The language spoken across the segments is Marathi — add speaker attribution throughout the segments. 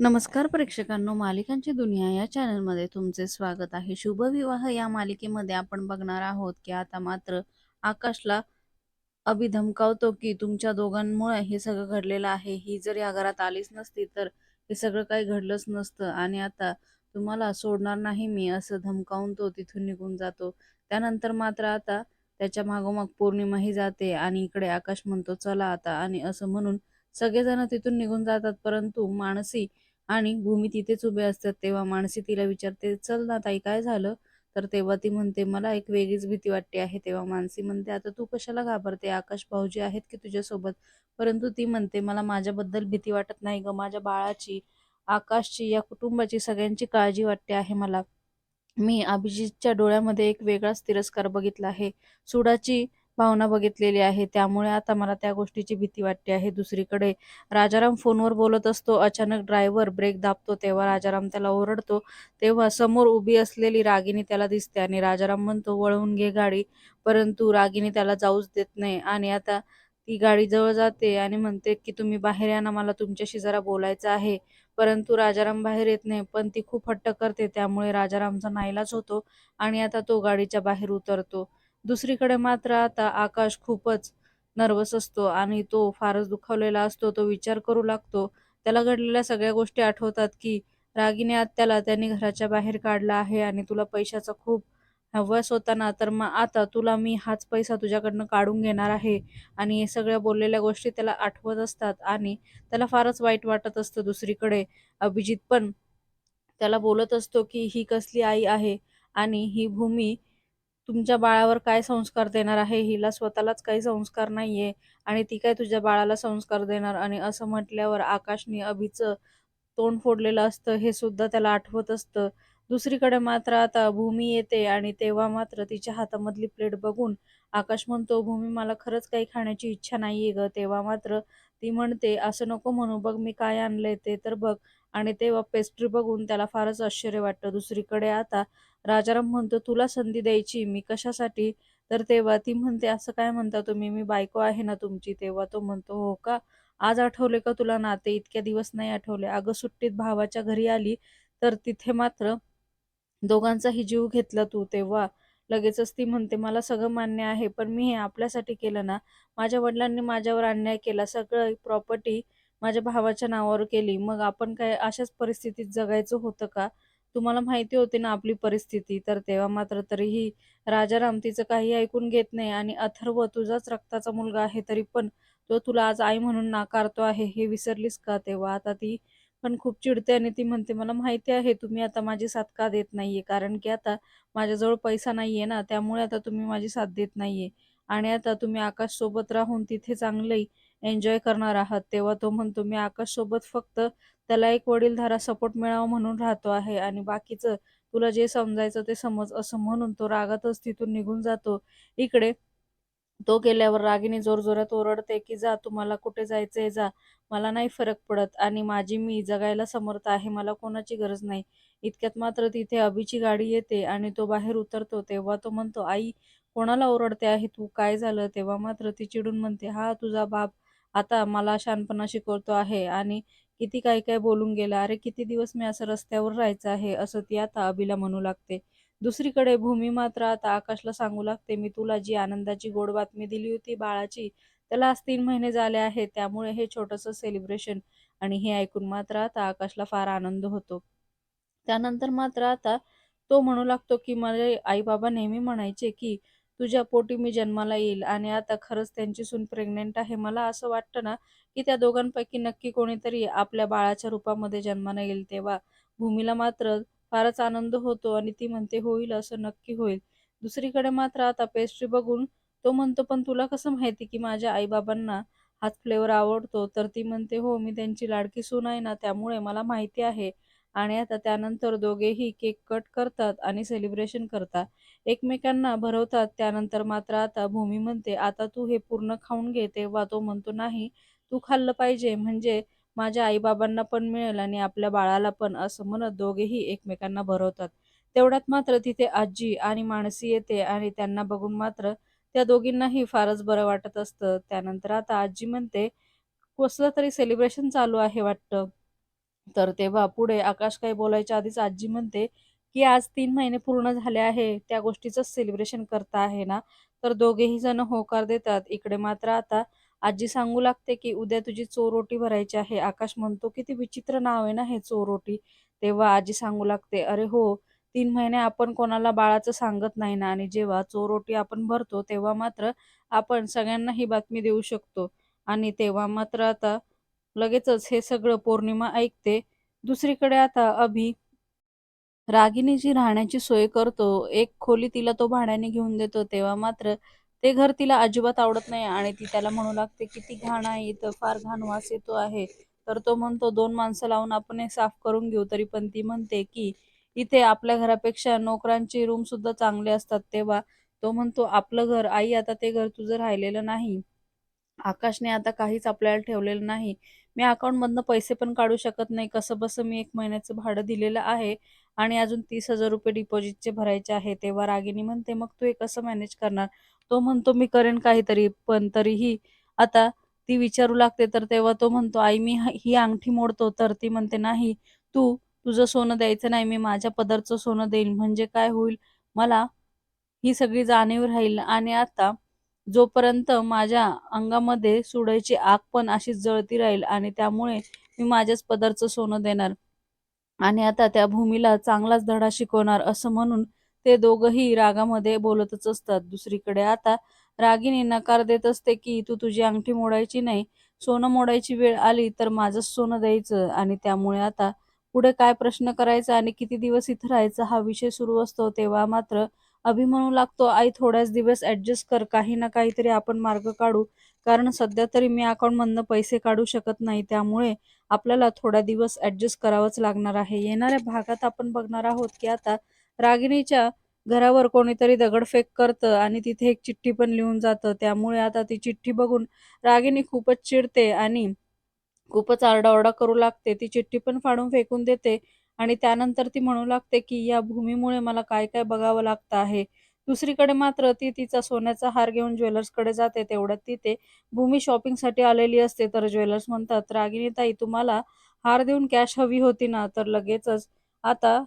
Speaker 1: नमस्कार प्रेक्षकांनो मालिकांची दुनिया या चॅनलमध्ये तुमचे स्वागत आहे. शुभविवाह या मालिकेमध्ये आपण बघणार आहोत की आता मात्र आकाशला अभि धमकावतो की तुमच्या दोघांमुळे हे सगळं घडलेलं आहे. ही जर या घरात आलीच नसती तर हे सगळं काही घडलंच नसतं आणि आता तुम्हाला सोडणार नाही मी असं धमकावून तो तिथून निघून जातो. त्यानंतर मात्र आता त्याच्या मागोमाग पौर्णिमाही जाते आणि इकडे आकाश म्हणतो चला आता आणि असं म्हणून सगळेजण तिथून निघून जातात. परंतु मानसी आणि भूमी तिथेच उभे असतात. तेव्हा माणसी तिला विचारते चल ना ताई काय झालं? तर तेव्हा ती म्हणते मला एक वेगळीच भीती वाटते आहे. तेव्हा मानसी म्हणते आता तू कशाला घाबरते? आकाश भाऊजी आहेत की तुझ्यासोबत? परंतु ती म्हणते मला माझ्याबद्दल भीती वाटत नाही ग. माझ्या बाळाची आकाशची या कुटुंबाची सगळ्यांची काळजी वाटते आहे मला. मी अभिजितच्या डोळ्यामध्ये एक वेगळाच तिरस्कार बघितला आहे. सुडाची भावना बघितलेली आहे. त्यामुळे आता मला त्या गोष्टीची भीती वाटते आहे. दुसरीकडे राजाराम फोनवर बोलत असतो. अचानक ड्रायव्हर ब्रेक दाबतो. तेव्हा राजाराम त्याला ओरडतो. तेव्हा समोर उभी असलेली रागिनी त्याला दिसते आणि राजाराम म्हणतो वळवून घे गाडी. परंतु रागिनी त्याला जाऊच देत नाही आणि आता ती गाडी जवळ जाते आणि म्हणते की तुम्ही बाहेर या ना मला तुमच्याशी जरा बोलायचं आहे. परंतु राजाराम बाहेर येत नाही पण ती खूप हट्ट करते. त्यामुळे राजारामचा नाईलाज होतो आणि आता तो गाडीच्या बाहेर उतरतो. दुसरीकडे मात्र आता आकाश खूपच नर्वस असतो आणि तो फारच दुखावलेला असतो तो विचार करू लागतो. त्याला घडलेल्या सगळ्या गोष्टी आठवतात की रागिनी आत्याला त्यांनी घराच्या बाहेर काढला आहे आणि तुला पैशाचा खूप हवस होता ना तर मग आता तुला मी हाच पैसा तुझ्याकडनं काढून घेणार आहे. आणि हे सगळ्या बोललेल्या गोष्टी त्याला आठवत असतात आणि त्याला फारच वाईट वाटत असतं दुसरीकडे. अभिजित पण त्याला बोलत असतो की ही कसली आई आहे आणि ही भूमी तुमच्या बाळावर काय संस्कार देणार आहे? हिला स्वतःलाच काही संस्कार नाहीये आणि ती काय तुझ्या बाळाला संस्कार देणार? आणि असं म्हटल्यावर आकाशने अभिचं तोंड फोडलेलं असतं. हे सुद्धा त्याला आठवत असतं. दुसरीकडे मात्र आता भूमी येते आणि तेव्हा मात्र तिच्या हातामधली प्लेट बघून आकाश म्हणतो भूमी मला खरंच काही खाण्याची इच्छा नाहीये ग. तेव्हा मात्र ती म्हणते असं नको म्हणू बघ मी काय आणलंय ते तर बघ. आणि तेव्हा पेस्ट्री बघून त्याला फारच आश्चर्य वाटतं. दुसरीकडे आता राजाराम म्हणतो तुला संधी द्यायची मी कशासाठी? तर तेव्हा ती म्हणते असं काय म्हणता तुम्ही? मी बायको आहे ना तुमची. तेव्हा तो म्हणतो हो का? आज आठवले का तुला नाते? इतक्या दिवस नाही आठवले. अगं सुट्टीत भावाच्या घरी आली तर तिथे मात्र दोघांचाही जीव घेतला तू. तेव्हा लगेचच ती म्हणते मला सगळं मान्य आहे पण मी हे आपल्यासाठी केलं ना. माझ्या वडिलांनी माझ्यावर अन्याय केला. सगळं प्रॉपर्टी माझ्या भावाच्या नावावर केली. मग आपण काय अशाच परिस्थितीत जगायचं होतं का? तुम्हाला माहिती होती ना आपली परिस्थिती. तर तेव्हा मात्र तरीही राजाराम तिचं काही ऐकून घेत नाही आणि अथर्व तुझाच रक्ताचा मुलगा आहे तरी पण तो तुला आज आई म्हणून नाकारतो आहे. हे विसरलीस का तेव्हा? आता ती पण खूप चिडते आणि ती म्हणते मला माहिती आहे तुम्ही आता माझी साथ का देत नाहीये? कारण की आता माझ्याजवळ पैसा नाहीये ना. त्यामुळे आता तुम्ही माझी साथ देत नाहीये. आणि आता तुम्ही आकाश सोबत राहून तिथे चांगलंही एन्जॉय करणार आहात तेव्हा तो म्हणतो मी आकाश सोबत फक्त त्याला एक वडीलधारा सपोर्ट मिळावा म्हणून राहतो आहे आणि बाकीचं तुला जे समजायचं ते समज असं म्हणून तो रागातच तिथून निघून जातो. इकडे तो गेल्यावर रागिनी जोरजोरात ओरडते की जा तुम्हाला कुठे जायचंय? जा मला नाही फरक पडत आणि माझी मी जगायला समर्थ आहे मला कोणाची गरज नाही. इतक्यात मात्र तिथे अभिची गाडी येते आणि तो बाहेर उतरतो तेव्हा तो म्हणतो आई कोणाला ओरडते आहे? तू काय झालं? तेव्हा मात्र ती चिडून म्हणते हा तुझा बाप आता मला शहाणपणा शिकवतो आहे आणि किती काय काय बोलून गेला अरे किती दिवस मी असं रस्त्यावर राहायचं आहे? असं ती आता अभिला म्हणू लागते. दुसरीकडे भूमी मात्र आता आकाशला सांगू लागते मी तुला जी आनंदाची गोड बातमी दिली होती बाळाची त्याला आज तीन महिने झाले आहेत त्यामुळे हे छोटंसं सेलिब्रेशन आणि हे ऐकून मात्र आता आकाशला फार आनंद होतो. त्यानंतर मात्र आता तो म्हणू लागतो की माझे आई बाबा नेहमी म्हणायचे की तुझ्या पोटी मी जन्माला येईल आणि आता खरंच त्यांची सून प्रेग्नेंट आहे. मला असं वाटतं ना की त्या दोघांपैकी नक्की कोणीतरी आपल्या बाळाच्या रूपामध्ये जन्माला येईल तेव्हा. भूमीला मात्र फारच आनंद होतो आणि ती म्हणते होईल असं नक्की होईल. दुसरीकडे मात्र आता पेस्ट्री बघून तो म्हणतो पण तुला कसं माहिती की माझ्या आईबाबांना हाच फ्लेवर आवडतो? तर ती म्हणते हो मी त्यांची लाडकी सून आहे ना त्यामुळे मला माहिती आहे. आणि आता त्यानंतर दोघेही केक कट करतात आणि सेलिब्रेशन करतात. एकमेकांना भरवतात त्यानंतर मात्र आता भूमी म्हणते आता तू हे पूर्ण खाऊन घे तेव्हा तो म्हणतो नाही तू खाल्लं पाहिजे म्हणजे माझ्या आईबाबांना पण मिळेल आणि आपल्या बाळाला पण असं म्हणत दोघेही एकमेकांना भरवतात. तेवढ्यात मात्र तिथे आजी आणि माणसी येते आणि त्यांना बघून मात्र त्या दोघींनाही फारच बरं वाटत असतं. त्यानंतर आता आजी म्हणते कसलं तरी सेलिब्रेशन चालू आहे वाटतं? तर तेव्हा पुढे आकाश काही बोलायच्या आधीच आजी म्हणते की आज तीन महिने पूर्ण झाले आहे त्या गोष्टीचं सेलिब्रेशन करता आहे ना? तर दोघेही जण होकार देतात. इकडे मात्र आता आजी सांगू लागते की उद्या तुझी चोरोटी भरायची आहे. आकाश म्हणतो किती विचित्र नाव आहे ना हे चोरोटी? तेव्हा आजी सांगू लागते अरे हो तीन महिने आपण कोणाला बाळाचं सांगत नाही ना? आणि जेव्हा चोरोटी आपण भरतो तेव्हा मात्र आपण सगळ्यांना ही बातमी देऊ शकतो. आणि तेव्हा मात्र आता लगेचच हे सगळं पौर्णिमा ऐकते. दुसरीकडे आता अभि रागिनीची राहण्याची सोय करतो एक खोली तिला तो भाड्याने घेऊन देतो तेव्हा मात्र ते घर तिला अजिबात आवडत नाही आणि ती त्याला म्हणू लागते किती घाण आहे इथं फार घाण वास येतो आहे. तर तो म्हणतो दोन माणसं लावून आपण हे साफ करून घेऊ. तरी पण ती म्हणते की इथे आपल्या घरापेक्षा नोकरांचे रूम सुद्धा चांगले असतात. तेव्हा तो म्हणतो आपलं घर आई आता ते घर तुझं राहिलेलं नाही. आकाशने आता काहीच आपल्याला ठेवलेलं नाही. मी अकाउंटमधनं पैसे पण काढू शकत नाही. कसं बसं मी एक महिन्याचं भाडं दिलेलं आहे आणि अजून तीस हजार रुपये डिपॉझिटचे भरायचे आहे. तेव्हा रागिनी म्हणते मग तू हे कसं मॅनेज करणार? तो म्हणतो मी करेन काहीतरी पण तरीही आता ती विचारू लागते. तर तेव्हा तो म्हणतो आई मी ही अंगठी मोडतो. तर ती म्हणते नाही तू तुझं सोनं द्यायचं नाही मी माझ्या पदरचं सोनं देईल म्हणजे काय होईल? मला ही सगळी जाणीव राहील आणि आता जोपर्यंत माझ्या अंगामध्ये सुडायची आग पण अशीच जळती राहील आणि त्यामुळे मी माझ्याच पदरचं सोनं देणार आणि आता त्या भूमीला चांगलाच धडा शिकवणार असं म्हणून ते दोघंही रागामध्ये बोलतच असतात. दुसरीकडे आता रागिनी नकार देत असते की तू तुझी अंगठी मोडायची नाही सोनं मोडायची वेळ आली तर माझंच सोनं द्यायचं आणि त्यामुळे आता पुढे काय प्रश्न करायचा आणि किती दिवस इथं राहायचा हा विषय सुरू असतो तेव्हा मात्र अभि म्हणू लागतो आई थोड्याच दिवस ऍडजस्ट कर काही ना काहीतरी आपण मार्ग काढू. कारण सध्या तरी मी अकाउंटमधनं पैसे काढू शकत नाही. त्यामुळे आपल्याला थोडा दिवस ऍडजस्ट करावंच लागणार आहे. येणाऱ्या भागात आपण बघणार आहोत की आता रागिणीच्या घरावर कोणीतरी दगडफेक करतं आणि तिथे एक चिठ्ठी पण लिहून जातं. त्यामुळे आता ती चिठ्ठी बघून रागिणी खूपच चिडते आणि खूपच आरडाओरडा करू लागते. ती चिठ्ठी पण फाडून फेकून देते. आणि त्यानंतर ती म्हणू लागते की या भूमीमुळे मला काय काय बघावं लागतं आहे? दुसरीकडे मात्र ती तिचा सोन्याचा हार घेऊन ज्वेलर्सकडे जाते. तेवढ्यात तिथे भूमी शॉपिंगसाठी आलेली असते. तर ज्वेलर्स म्हणतात रागिनी ताई तुम्हाला हार देऊन कॅश हवी होती ना? तर लगेचच आता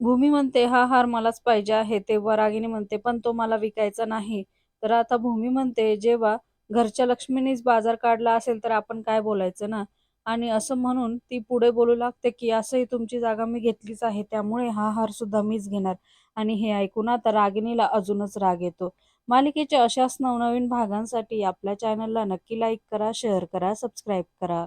Speaker 1: भूमी म्हणते हा हार मलाच पाहिजे आहे. तेव्हा रागिनी म्हणते पण तो मला विकायचा नाही. तर आता भूमी म्हणते जेव्हा घरच्या लक्ष्मीनीच बाजार काढला असेल तर आपण काय बोलायचं ना? आणि असं म्हणून ती पुढे बोलू लागते की असंही तुमची जागा मी घेतलीच आहे त्यामुळे हा हार सुद्धा मीच घेणार. आणि हे ऐकून आता रागिणीला अजूनच राग येतो. मालिकेच्या अशाच नवनवीन भागांसाठी आपल्या चॅनलला नक्की लाईक करा शेअर करा सबस्क्राईब करा.